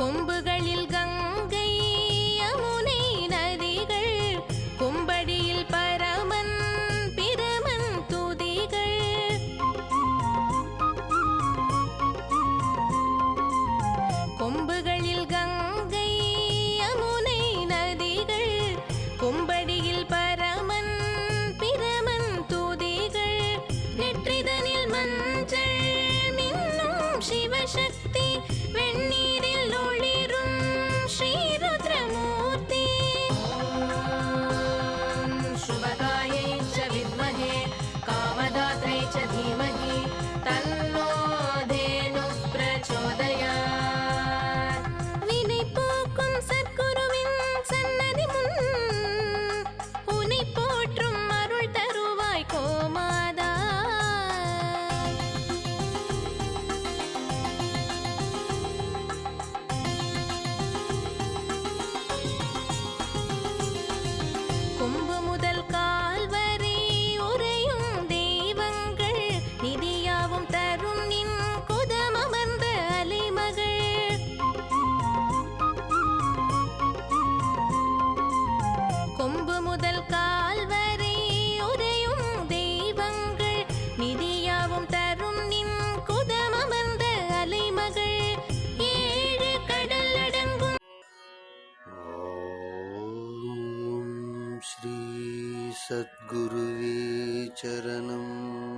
Bomba கொம்பு श्रीसद्गुरुवे चरणम्